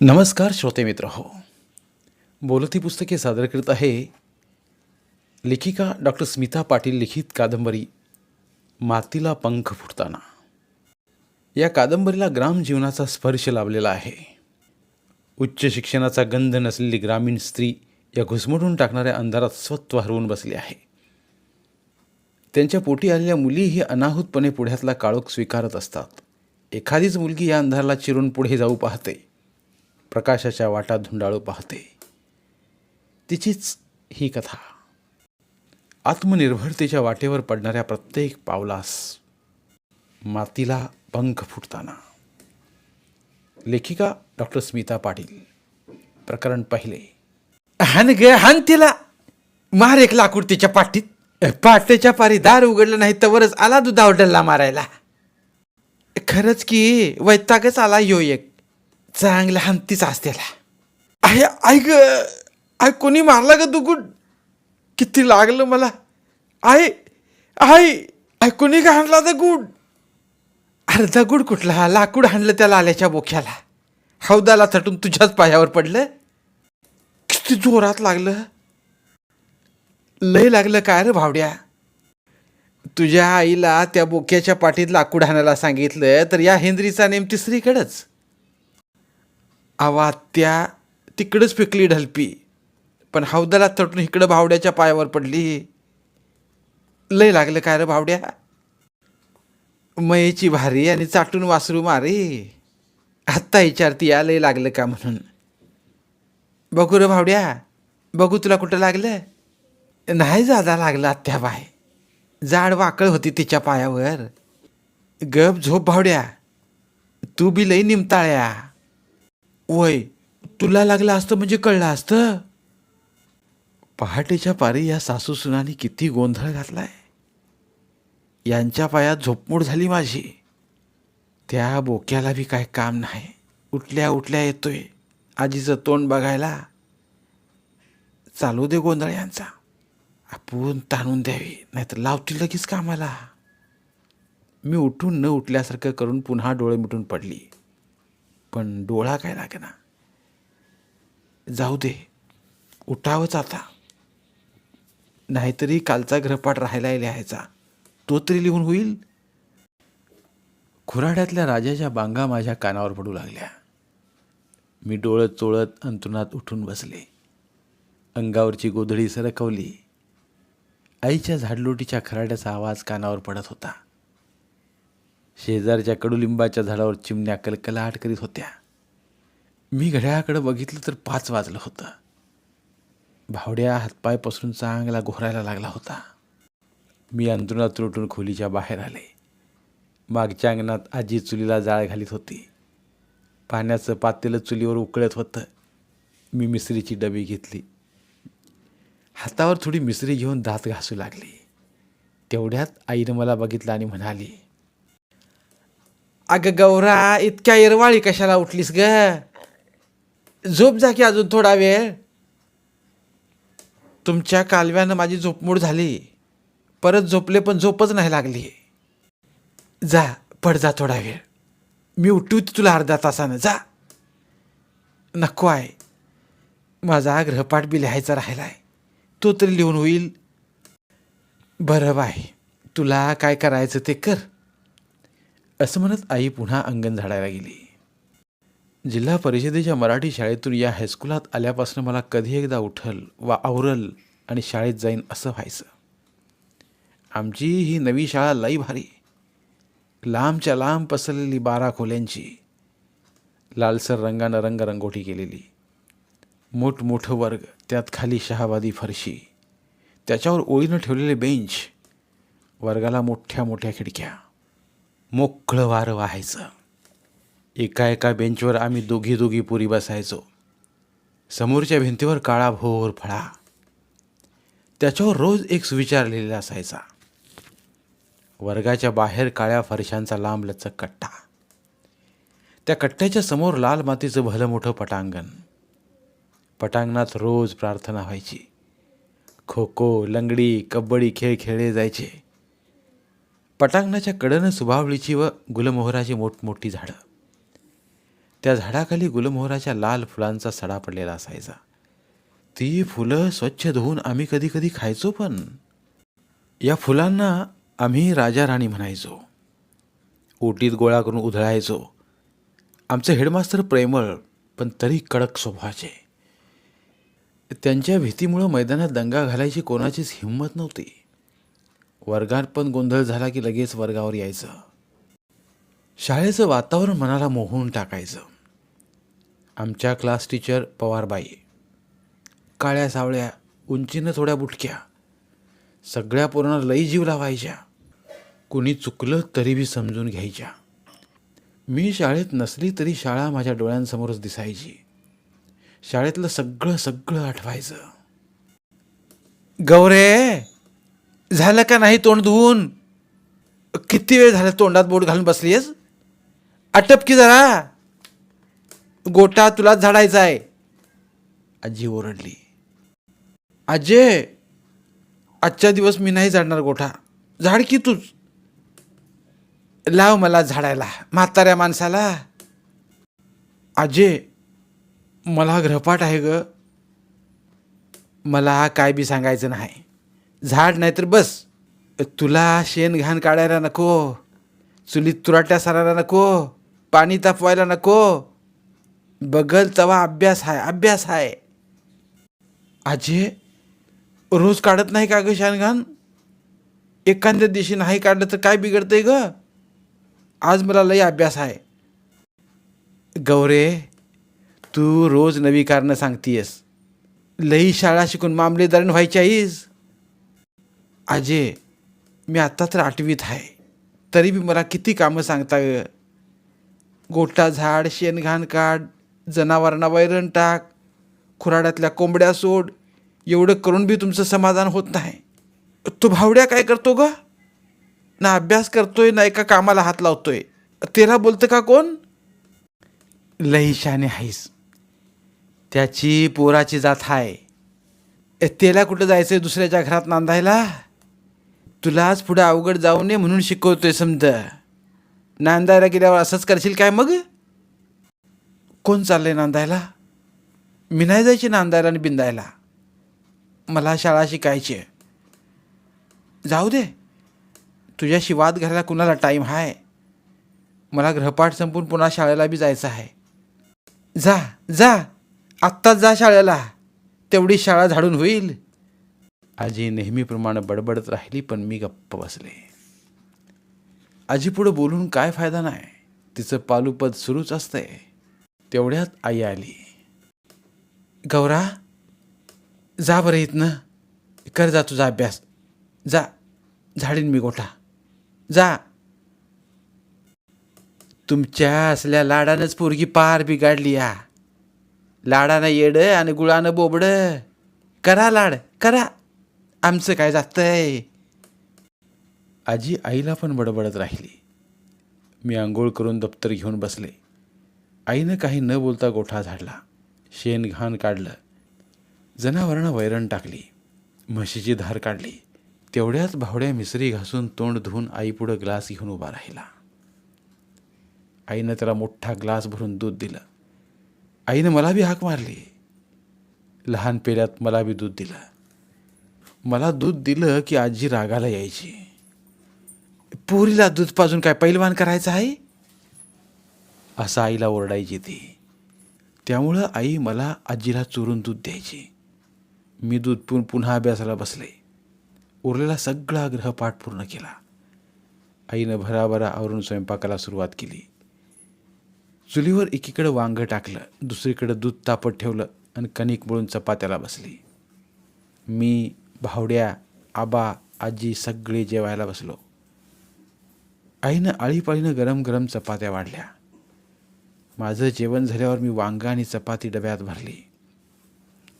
नमस्कार श्रोते मित्र हो. बोलती पुस्तके सादर करत आहे लेखिका डॉक्टर स्मिता पाटील लिखित कादंबरी मातीला पंख फुटताना. या कादंबरीला ग्राम जीवनाचा स्पर्श लाभलेला आहे. उच्च शिक्षणाचा गंध नसलेली ग्रामीण स्त्री या घुसमटून टाकणाऱ्या अंधारात स्वत्व हरवून बसली आहे. त्यांच्या पोटी आलेल्या मुलीही अनाहूतपणे पुढ्यातला काळोख स्वीकारत असतात. एखादीच मुलगी या अंधाराला चिरून पुढे जाऊ पाहते. प्रकाशाच्या वाटा धुंडाळू पाहते. तिचीच ही कथा. आत्मनिर्भरतेच्या वाटेवर पडणाऱ्या प्रत्येक पावलास मातीला पंख फुटताना. लेखिका डॉक्टर स्मिता पाटील. प्रकरण पहिले. हान ग हान तिला. मार एक लाकूड तिच्या पाठीत. पाट्याच्या पारी दार उघडलं नाही तवरच आला दुधावर डल्ला मारायला. खरंच की वैतागच आला यो एक. चांगला हंतीच असतेला आहे ऐक आय कोणी मारला का दुगुड किती लागलं मला. आय आय आय कोणी का हाणला गुड? अरे गुड कुठला? लाकूड हाणलं त्या लाल्याच्या बोख्याला हौदाला थटून तुझ्याच पायावर पडलं. किती जोरात लागलं. लय लागलं काय रे भावड्या? तुझ्या आईला त्या बोक्याच्या पाठीत लाकूड हाणायला सांगितलं तर या हेंद्रीचा नेम तिसरीकडंच. आवा त्या तिकडंच फेकली ढलपी. पण हौदाला तटून इकडं भावड्याच्या पायावर पडली. लय लागलं काय रे भावड्या? मयेची भारी आणि चाटून वासरू मारे. आत्ता विचारती या लय लागलं का म्हणून? बघू रे भावड्या बघू तुला कुठं लागलं. नाही जादा लागलं आत्या बाय. जाड वाकळ होती तिच्या पायावर. गप झोप भावड्या. तू बी लई निमताळ्या. वय तुला लागलं असतं म्हणजे कळलं असतं? पहाटेच्या पारी या सासू सुनानी किती गोंधळ घातलाय. यांच्या पायात झोपमोड झाली माझी. त्या बोक्याला बी काय काम नाही. उठल्या उठल्या येतोय. आजीचं तोंड बघायला. चालू दे गोंधळ यांचा. आपण ताणून द्यावी. नाहीतर लावतील लगेच कामाला. मी उठून न उठल्यासारखं करून पुन्हा डोळे मिटून पडली. पण डोळा काय लागेना. जाऊ दे उठावंच आता. नाहीतरी कालचा ग्रहपाठ राहायला लिहायचा. तो तरी लिहून होईल. खुराड्यातल्या राजाच्या बांगा माझ्या कानावर पडू लागल्या. मी डोळत चोळत अंतरुणात उठून बसले. अंगावरची गोधडी सरकवली. आईच्या झाडलोटीच्या खराड्याचा आवाज कानावर पडत होता. शेजारच्या कडुलिंबाच्या झाडावर चिमण्या कलकलाट करीत होत्या. मी घड्याळाकडे बघितलं तर पाच वाजलं होतं. भावड्या हातपाय पसरून चांगला घोरायला लागला होता. मी अंतरुणात उठून खोलीच्या बाहेर आले. मागच्या अंगणात आजी चुलीला जाळ घालीत होती. पाण्याचं पातेलं चुलीवर उकळत होतं. मी मिसरीची डबी घेतली. हातावर थोडी मिसरी घेऊन दात घासू लागली. तेवढ्यात आईनं मला बघितलं आणि म्हणाली अगं गौरा इतक्या इरवाळी कशाला उठलीस ग? झोप जा की अजून थोडा वेळ. तुमच्या कालव्यानं माझी झोपमूड झाली. परत झोपले पण झोपच नाही लागली. जा पड जा थोडा वेळ. मी उठवते तुला अर्धा तासानं. जा. नको आहे. माझा ग्रहपाठ बी लिहायचा राहिलाय. तो तरी लिहून होईल. बरं बाय तुला काय करायचं ते कर. असं म्हणत आई पुन्हा अंगण झाडायला गेली. जिल्हा परिषदेच्या मराठी शाळेतून या हायस्कुलात आल्यापासून मला कधी एकदा उठल वा आवरल आणि शाळेत जाईन असं व्हायचं. आमची ही नवी शाळा लई भारी. लांबच्या लांब पसरलेली बारा खोल्यांची. लालसर रंगानं रंगरंगोटी केलेली. मोठमोठं वर्ग त्यात खाली शहाबादी फरशी. त्याच्यावर ओळीनं ठेवलेले बेंच. वर्गाला मोठ्या मोठ्या खिडक्या. मोकळं वारं व्हायचं. एका एका बेंचवर आम्ही दोघी दोघी पुरी बसायचो. समोरच्या भिंतीवर काळा भोर फळा. त्याच्यावर रोज एक सुविचार लिहिलेला असायचा. वर्गाच्या बाहेर काळ्या फरशांचा लांब लचक कट्टा. त्या कट्ट्याच्या समोर लाल मातीचं भलं मोठं पटांगण. पटांगणात रोज प्रार्थना व्हायची. खो खो लंगडी कबड्डी खेळ खेळले जायचे. पटांगणाच्या कडनं सुभावळीची व गुलमोहराची मोठमोठी झाडं. त्या झाडाखाली गुलमोहराच्या लाल फुलांचा सडा पडलेला असायचा. ती फुलं स्वच्छ धुवून आम्ही कधी कधी खायचो पण. या फुलांना आम्ही राजा राणी म्हणायचो. ओटीत गोळा करून उधळायचो. आमचे हेडमास्तर प्रेमळ पण तरी कडक स्वभावाचे. त्यांच्या भीतीमुळं मैदानात दंगा घालायची कोणाचीच हिंमत नव्हती. वर्गात पण गोंधळ झाला की लगेच वर्गावर यायचं. शाळेचं वातावरण मनाला मोहून टाकायचं. आमच्या क्लास टीचर पवारबाई. काळ्या सावळ्या उंचीनं थोड्या बुटक्या. सगळ्या पोरांना लई जीव लावायच्या. कुणी चुकलं तरी बी समजून घ्यायच्या. मी शाळेत नसली तरी शाळा माझ्या डोळ्यांसमोरच दिसायची. शाळेतलं सगळं सगळं आठवायचं. गौरे! झालं का नाही तोंड धुवून? किती वेळ झाला तोंडात बोट घालून बसली आहेस आटप की जरा. गोटा तुलाच झाडायचा आहे. आजी ओरडली. अजय आजच्या दिवस मी नाही झाडणार गोठा. झाड की तूच? लाव मला झाडायला म्हाताऱ्या माणसाला. अजय मला ग्रहपाठ आहे ग. मला काय बी सांगायचं नाही. झाड नाहीतर बस. तुला शेण घाण काढायला नको. चुलीत तुराट्या सारायला नको. पाणी तापवायला नको. बगल तवा अभ्यास आहे अभ्यास आहे आजी रोज काढत नाही का ग शानघाण एखाद्या दिवशी नाही काढलं तर काय बिघडतंय ग? आज मला लई अभ्यास आहे गौरे तू रोज नवी कारणं सांगतीयस. लई शाळा शिकून मामलेदारण व्हायची आहेस आजे मी आत्ता तर आठवीत आहे तरी बी मला किती कामं सांगता ग. गोटा झाड शेणघाण काढ जनावरांना वैरण टाक खुराड्यातल्या कोंबड्या सोड. एवढं करून बी तुमचं समाधान होत नाही. तू भावड्या काय करतो ग? ना अभ्यास करतोय ना एका कामाला हात लावतोय. तेला बोलतं का कोण? लईशाने आहेस त्याची पोराची जात आहे तेला कुठं कुठं जायचंय दुसऱ्याच्या घरात नांदायला? तुलाच पुढं अवघड जाऊ नये म्हणून शिकवतोय समज. नांदायला गेल्यावर असंच करशील काय मग? कोण चाललंय नांदायला? मी नाही जायची नांदायला आणि बिंदायला. मला शाळा शिकायची आहे. जाऊ दे. तुझ्याशी वाद घालायला कुणाला टाईम आहे मला ग्रहपाठ संपून पुन्हा शाळेला बी जायचं आहे. जा जा. आत्ताच जा शाळेला. तेवढी शाळा झाडून होईल. आजी नेहमीप्रमाणे बडबडत राहिली पण मी गप्प बसले. आजी पुढं बोलून काय फायदा नाही तिचं पालूपद सुरूच असतंय. तेवढ्यात आई आली. गौरा जा बरं इथनं. कर जा तुझा अभ्यास. जा झाडीन मी गोठा. जा. तुमच्या असल्या लाडानंच पोरगी पार बिघाडली या. लाडानं येडं आणि गुळानं बोबडं. करा लाड करा. आमचं काय जातंय? आजी आईला पण बडबडत राहिली. मी आंघोळ करून दप्तर घेऊन बसले. आईनं काही न बोलता गोठा झाडला. शेण घाण काढलं. जनावरांना वैरण टाकली. म्हशीची धार काढली. तेवढ्याच भावड्या मिसरी घासून तोंड धुवून आईपुढं ग्लास घेऊन उभा राहिला. आईनं त्याला मोठा ग्लास भरून दूध दिलं. आईनं मला बी हाक मारली. लहान पेल्यात मला बी दूध दिलं. मला दूध दिलं की आजी रागाला यायची. पोरीला दूध पाजून काय पैलवान करायचं आहे? असं आईला ओरडायची ती. त्यामुळं आई मला आजीला चोरून दूध द्यायची. मी दूध पिऊन पुन्हा अभ्यासाला बसले. उरलेला सगळा ग्रहपाठ पूर्ण केला. आईनं भराभरा आवरून स्वयंपाकाला सुरुवात केली. चुलीवर एकीकडं वांगं टाकलं दुसरीकडं दूध तापत ठेवलं आणि कणिक मळून चपात्याला बसली. मी भावड्या आबा आजी सगळे जेवायला बसलो. आईनं आळीपाळीनं गरम गरम चपात्या वाढल्या. माझं जेवण झाल्यावर मी वांगा आणि चपाती डब्यात भरली.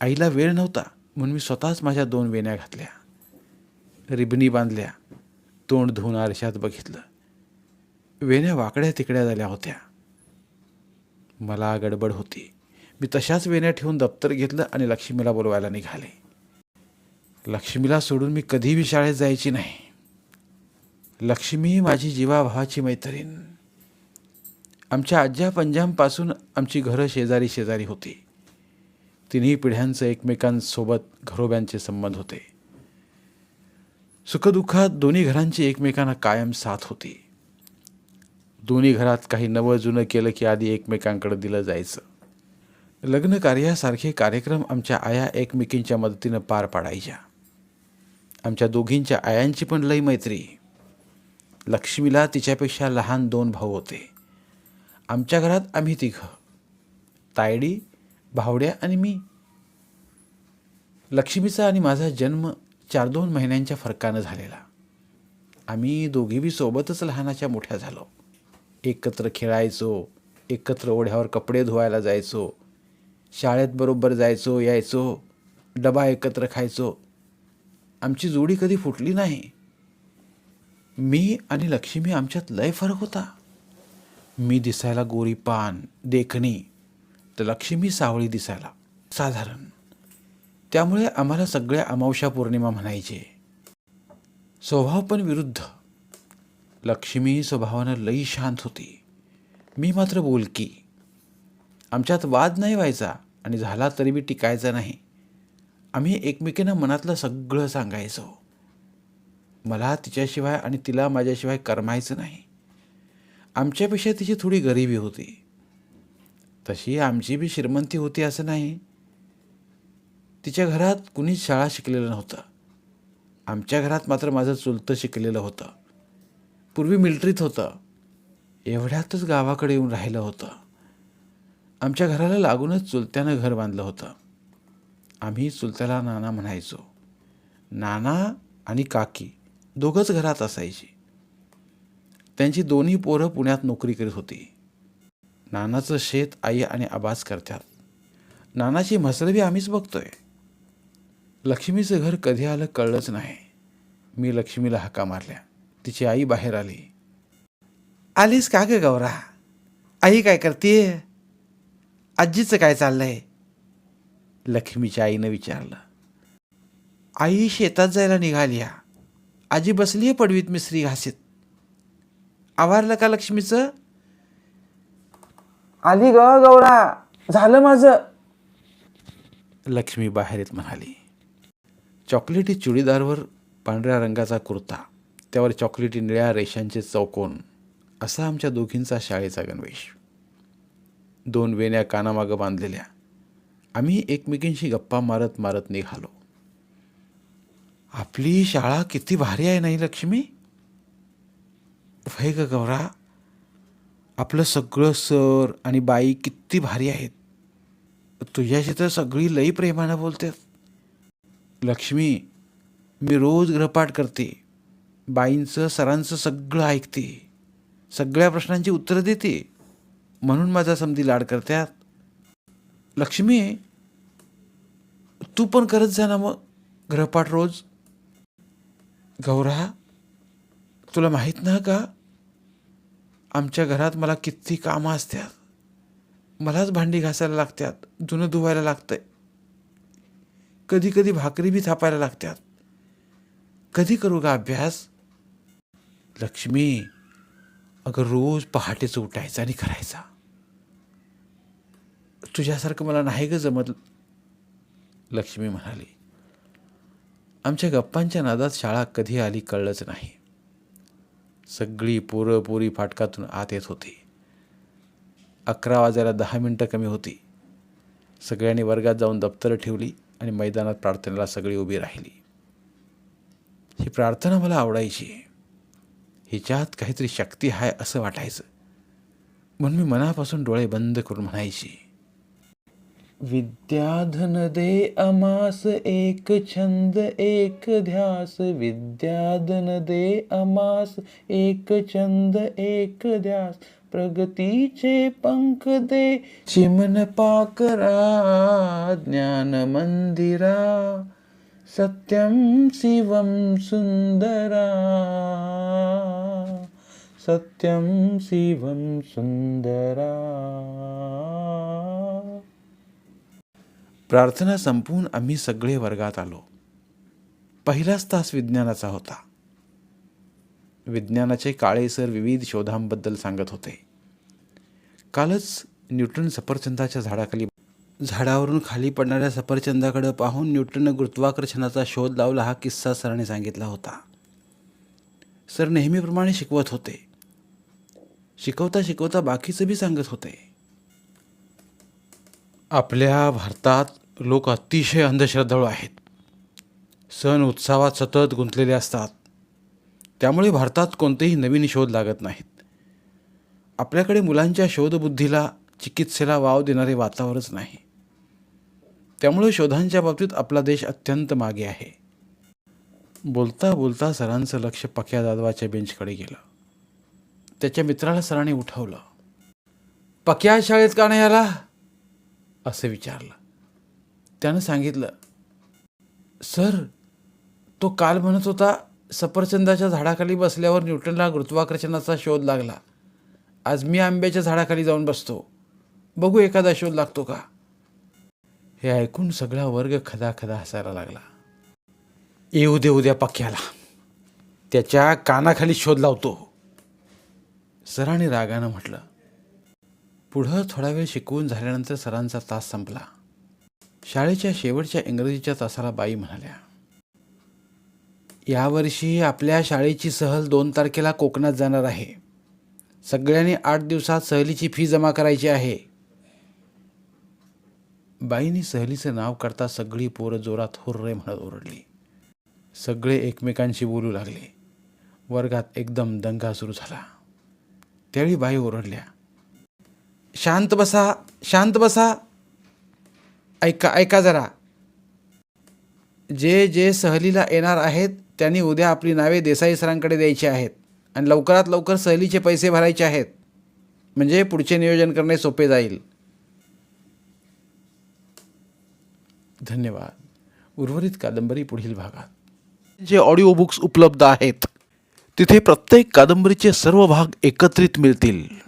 आईला वेळ नव्हता म्हणून मी स्वतःच माझ्या दोन वेण्या घातल्या. रिबनी बांधल्या. तोंड धुवून आरशात बघितलं. वेण्या वाकड्या तिकड्या झाल्या होत्या. मला गडबड होती. मी तशाच वेण्या ठेवून दप्तर घेतलं आणि लक्ष्मीला बोलवायला निघाले. लक्ष्मीला सोडून मी कधीही शाळेत जायची नाही. लक्ष्मी माझी जीवाभावाची मैत्रीण. आमच्या आज्या पंजांपासून आमची घरं शेजारी शेजारी होती. तिन्ही पिढ्यांचं एकमेकांसोबत घरोब्यांचे संबंध होते. सुखदुःखात दोन्ही घरांची एकमेकांना कायम साथ होती. दोन्ही घरात काही नवं जुनं केलं की आधी एकमेकांकडे दिलं जायचं. लग्न कार्यासारखे कार्यक्रम आमच्या आया एकमेकींच्या मदतीनं पार पाडायच्या. आमच्या दोघींच्या आयांची पण लई मैत्री. लक्ष्मीला तिच्यापेक्षा लहान दोन भाऊ होते. आमच्या घरात आम्ही तिघं. तायडी भावड्या आणि मी. लक्ष्मीचा आणि माझा जन्म चार दोन महिन्यांच्या फरकानं झालेला. आम्ही दोघी बी सोबतच लहानाच्या मोठ्या झालो. एकत्र खेळायचो एकत्र ओढ्यावर कपडे धुवायला जायचो शाळेत बरोबर जायचो यायचो डबा एकत्र खायचो आमची जोडी कधी फुटली नाही. मी आणि लक्ष्मी आमच्यात लय फरक होता. मी दिसायला गोरी पान देखणी तर लक्ष्मी सावळी दिसायला साधारण. त्यामुळे आम्हाला सगळ्या अमावश्या पौर्णिमा म्हणायचे. स्वभाव पण विरुद्ध. लक्ष्मी स्वभावानं लई शांत होती. मी मात्र बोलकी. आमच्यात वाद नाही व्हायचा आणि झाला तरी बी टिकायचा नाही. आम्ही एकमेकींना मनातलं सगळं सांगायचो. मला तिच्याशिवाय आणि तिला माझ्याशिवाय करमायचं नाही. आमच्यापेक्षा तिची थोडी गरिबी होती. तशी आमची बी श्रीमंती होती असं नाही. तिच्या घरात कुणीच शाळा शिकलेलं नव्हतं. आमच्या घरात मात्र माझं चुलतं शिकलेलं होतं. पूर्वी मिल्ट्रीत होतं. एवढ्यातच गावाकडे येऊन राहिलं होतं. आमच्या घराला लागूनच चुलत्यानं घर बांधलं होतं. आम्ही चुलत्याला नाना म्हणायचो. नाना आणि काकी दोघंच घरात असायची. त्यांची दोन्ही पोरं पुण्यात नोकरी करीत होती. नानाचं शेत आई आणि आबाज करतात. नानाची म्हसरं आम्हीच बघतोय. लक्ष्मीचं घर कधी आलं कळलंच नाही. मी लक्ष्मीला हाका मारल्या. तिची आई बाहेर आली. आलीस का ग गौरा? आई काय करते आजीचं काय चाललंय? लक्ष्मीच्या आईनं विचारलं आई शेतात जायला निघाली हा. आजी बसली आहे पडवीत मिसरी घासीत. आवारलं का लक्ष्मीचं? आली ग गौरा. झालं माझं. लक्ष्मी बाहेर येत म्हणाली चॉकलेटी चुडीदारवर पांढऱ्या रंगाचा कुर्ता त्यावर चॉकलेटी निळ्या रेषांचे चौकोन असा आमच्या दोघींचा शाळेचा गणवेश. दोन वेण्या कानामागं बांधलेल्या आम्ही एकमेकींशी गप्पा मारत मारत निघालो. आपली शाळा किती भारी आहे नाही लक्ष्मी? वय गौरा आपलं सगळं सर आणि बाई किती भारी आहेत. तुझ्याशी तर सगळी लई प्रेमानं बोलतात. लक्ष्मी मी रोज ग्रहपाठ करते. बाईंचं सरांचं सगळं ऐकते. सगळ्या प्रश्नांची उत्तरं देते. म्हणून माझा समधी लाड करतात. लक्ष्मी तू पण करत जा ना मग. ग्रहपाठ रोज. गौरा तुला माहीत ना का? आमच्या घरात मला किती कामं असतात. मलाच भांडी घासायला लागतात. जुनं धुवायला लागतंय. कधी कधी भाकरी बी थापायला लागतात. कधी करू का अभ्यास? लक्ष्मी अगं रोज पहाटेच उठायचं आणि करायचा. तुझ्यासारखं मला नाही ग जमत लक्ष्मी म्हणाली. आमच्या गप्पांच्या नादात शाळा कधी आली कळलंच नाही. सगळी पोरं पोरी फाटकातून आत येत होती. अकरा वाजायला दहा मिनटं कमी होती. सगळ्यांनी वर्गात जाऊन दप्तरं ठेवली आणि मैदानात प्रार्थनेला सगळी उभी राहिली. ही प्रार्थना मला आवडायची. हिच्यात काहीतरी शक्ती आहे असं वाटायचं. म्हणून मी मनापासून डोळे बंद करून म्हणायची. विद्याधनदे अमास एक छन्द एक ध्यास। विद्याधनदे अमास एक छन्द एक ध्यास। प्रगति च पङ्खदे चिमनपाकरा ज्ञानमन्दिरा सत्यं शिवं सुन्दरा सत्यं शिवं सुन्दरा प्रार्थना संपवून आम्ही सगळे वर्गात आलो. पहिलाच तास विज्ञानाचा होता. विज्ञानाचे काळे सर विविध शोधांबद्दल सांगत होते. कालच न्यूटन सफरचंदाच्या झाडाखाली झाडावरून खाली पडणाऱ्या सफरचंदाकडे पाहून न्यूटननं गुरुत्वाकर्षणाचा शोध लावला हा किस्सा सरांनी सांगितला होता. सर नेहमीप्रमाणे शिकवत होते. शिकवता शिकवता बाकीचं बी सांगत होते. आपल्या भारतात लोक अतिशय अंधश्रद्धाळू आहेत. सण उत्सवात सतत गुंतलेले असतात. त्यामुळे भारतात कोणतेही नवीन शोध लागत नाहीत. आपल्याकडे मुलांच्या शोधबुद्धीला चिकित्सेला वाव देणारे वातावरणच नाही. त्यामुळे शोधांच्या बाबतीत आपला देश अत्यंत मागे आहे. बोलता बोलता सरांचं लक्ष पक्या जाधवाच्या बेंचकडे गेलं. त्याच्या मित्राला सरांनी उठवलं. पक्या शाळेत का नाही आला? असं विचारलं. त्यानं सांगितलं सर तो काल म्हणत होता सफरचंदाच्या झाडाखाली बसल्यावर न्यूटनला गुरुत्वाकर्षणाचा शोध लागला. आज मी आंब्याच्या झाडाखाली जाऊन बसतो. बघू एखादा शोध लागतो का? हे ऐकून सगळा वर्ग खदा खदा हसायला लागला. येऊ दे उद्या पक्क्याला. त्याच्या कानाखाली शोध लावतो. सरांनी रागानं म्हटलं पुढं थोडा वेळ शिकवून झाल्यानंतर सरांचा तास संपला. शाळेच्या शेवटच्या इंग्रजीच्या तासाला बाई म्हणाल्या यावर्षी आपल्या शाळेची सहल दोन तारखेला कोकणात जाणार आहे. सगळ्यांनी आठ दिवसात सहलीची फी जमा करायची आहे. बाईंनी सहलीचं नाव करता सगळी पोरं जोरात हुर्रे म्हणत ओरडली. सगळे एकमेकांशी बोलू लागले. वर्गात एकदम दंगा सुरू झाला. त्यावेळी बाई ओरडल्या शांत बसा शांत बसा. ऐका ऐका जरा. जे जे सहलीला येणार आहेत त्यांनी उद्या आपली नावे देसाई सरांकडे द्यायची आहेत. आणि लवकरात लवकर सहलीचे पैसे भरायचे आहेत. म्हणजे पुढचे नियोजन करणे सोपे जाईल. धन्यवाद. उर्वरित कादंबरी पुढील भागात. जे ऑडिओ बुक्स उपलब्ध आहेत तिथे प्रत्येक कादंबरीचे सर्व भाग एकत्रित मिळतील.